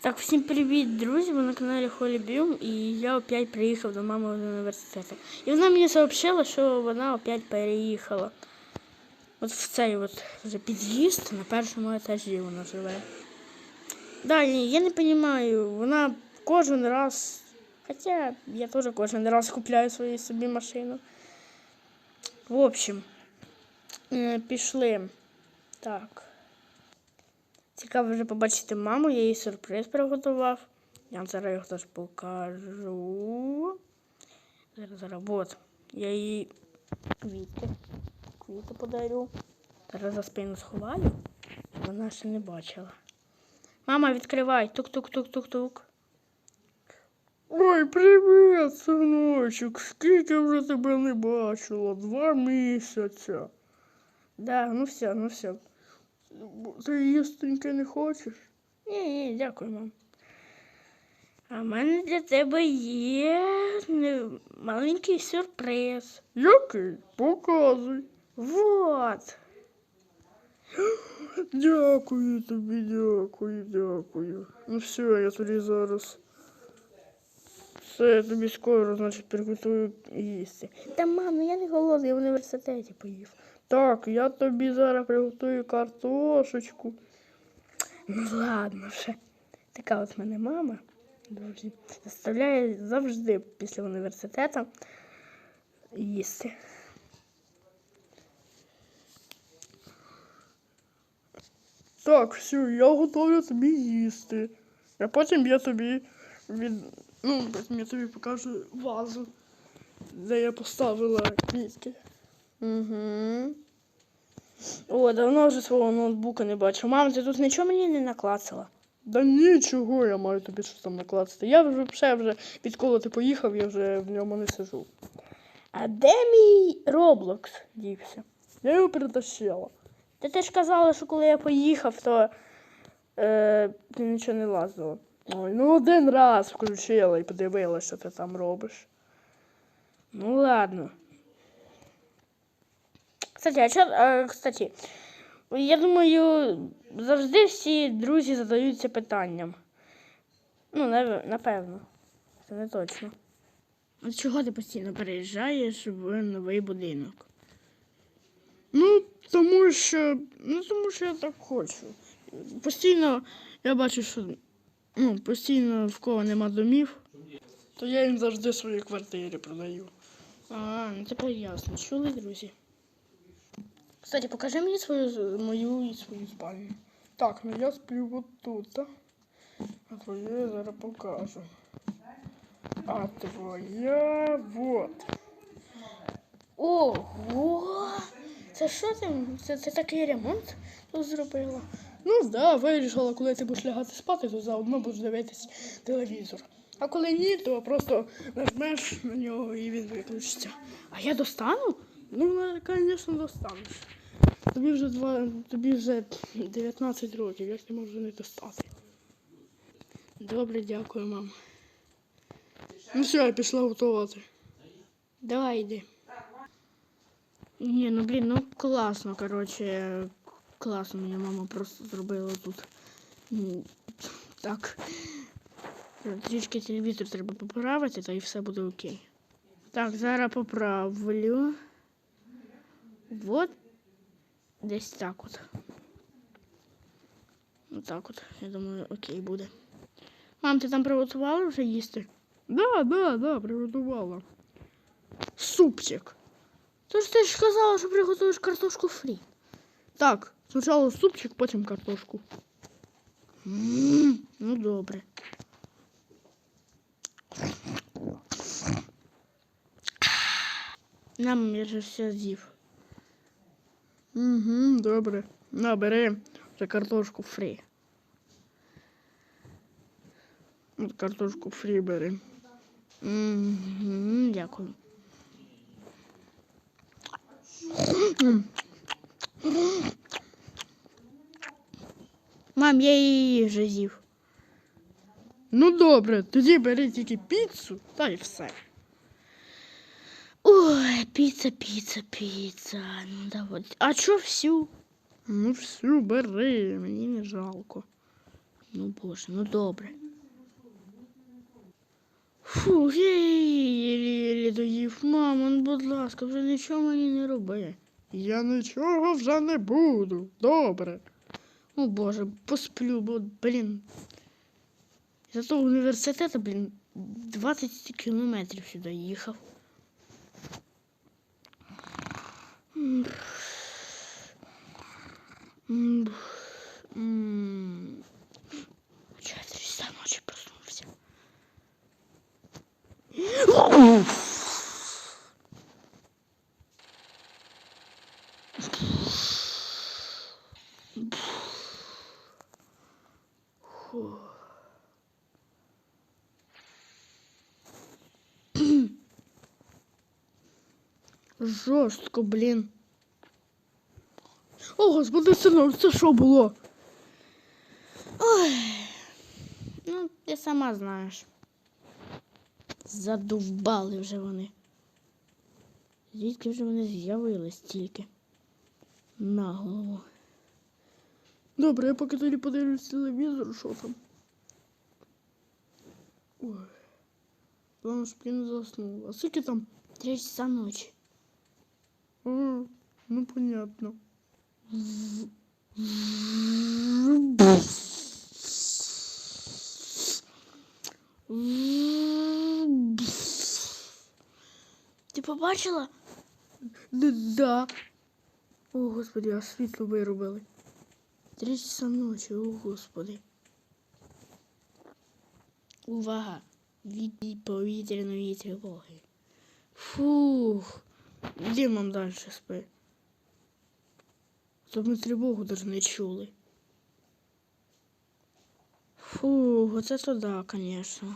Так, всім привіт, друзі! Ви на каналі Холі Бім, і я опять приїхав до мами з університету. І вона мені сообщила, що вона опять переїхала. От в цей от вже під'їзд на першому етажі вона живе. Да, ні, я не розумію, вона кожен раз. Хоча я теж кожен раз купляю свою собі машину. В общем, е, пішли. Так. Цікаво вже побачити маму, я їй сюрприз приготував. Я вам зараз його теж покажу. Зараз, зараз, от. Я їй квіти. Квіти подарю. Зараз за спину сховаю. щоб Вона ще не бачила. Мама, відкривай. Тук-тук-тук-тук-тук. Ой, привіт, синочок. Скільки вже тебе не бачила? Два місяця. Да, ну все, ну все. Ти їстеньки не хочеш? Ні, ні, дякую, мам. А в мене для тебе є маленький сюрприз. Який? Показуй. Вот. Дякую тобі, дякую, дякую. Ну все, я тобі зараз. Все, я тобі скоро, значить, приготую їсти. Та мам, ну я не голодний, я в університеті поїв. Так, я тобі зараз приготую картошечку. Ну ладно вже. Така от мене мама. Друзі. Заставляє завжди після університету їсти. Так, все, я готовлю тобі їсти. А потім я тобі від... Ну, потім я тобі покажу вазу, де я поставила квітки. Угу. О, давно вже свого ноутбука не бачу. Мам, ти тут нічого мені не наклацала? Да нічого, я маю тобі щось там накласти. Я вже вже, вже відколи ти поїхав, я вже в ньому не сижу. А де мій Роблокс дівся? Я його перетащила. Та ти ж казала, що коли я поїхав, то е, ти нічого не лазила. Ой, ну один раз включила і подивилася, що ти там робиш. Ну ладно. Кстати, а чо, а, кстати, я думаю, завжди всі друзі задаються питанням. Ну, напевно. Це не точно. А чого ти постійно переїжджаєш в новий будинок? Ну, тому що. Ну, тому що я так хочу. Постійно я бачу, що ну, постійно в кого нема домів, то я їм завжди свої квартири продаю. А, ну тепер ясно. Чули, друзі? Кстати, покажи мені свою мою і свою спальню. Так, ну я сплю от тут. а. Твоє я зараз покажу. А твоя вот. Ого! Це що ти? Це, це такий ремонт тут зробила? Ну да, вирішила, коли ти будеш лягати спати, то заодно будеш дивитись телевізор. А коли ні, то просто нажмеш на нього і він виключиться. А я достану? Ну, звісно, достанеш. Тобі вже два, тобі вже 19 років, як ти можеш не достати. Добре, дякую, мам. Ну все, я пішла готувати. Давай йди. Ні, ну блін, ну класно, коротше. Класно моя мама просто зробила тут. М, Так. Трішки телевізор треба поправити, та і все буде окей. Так, зараз поправлю. Вот. Десь так от. Отак от. Я думаю, окей буде. Мам, ти там приготувала вже їсти? Да, да, да, приготувала. Супчик. Тож ти ж казала, що приготуєш картошку фрі. Так, спочатку супчик, потім картошку. М, Ну, добре. Нам я вже все з'їв. Угу, добре. На, бери вже картошку. Фрі. От картошку фрі бери. Мгм, Дякую. Мам, я її вже з'їв. Ну добре, тоді бери тільки піцу, та й все. Піца, піца, піца. Ну давай. А чо всю? Ну всю бери, мені не жалко. Ну боже, ну добре. Я єлі доїв. Мамо, ну будь ласка, вже нічого мені не роби. Я нічого вже не буду. Добре. О боже, посплю, бо, блін. За того університету, блін, 20 кілометрів сюди їхав. М. М. М. Чого я в три часа ночі проснувся? Жорстко, блін. О, господи, синок, це що було? Ой. Ну, ти сама знаєш. Задовбали вже вони. Звідки вже вони з'явились тільки? На голову. Добре, я поки тоді подивлюсь телевізор, що там. Ой. Главное, щоб я не заснув. А скільки там? Три часа ночі. А, ну понятно. Ти побачила? Да. О, господи, а світло виробили. Три часа ночі, о господи. Увага! Від повітряної тривоги. Фух. Нам далі спи? Щоб ми тривогу даже не чули. Фу, оце то да, звісно.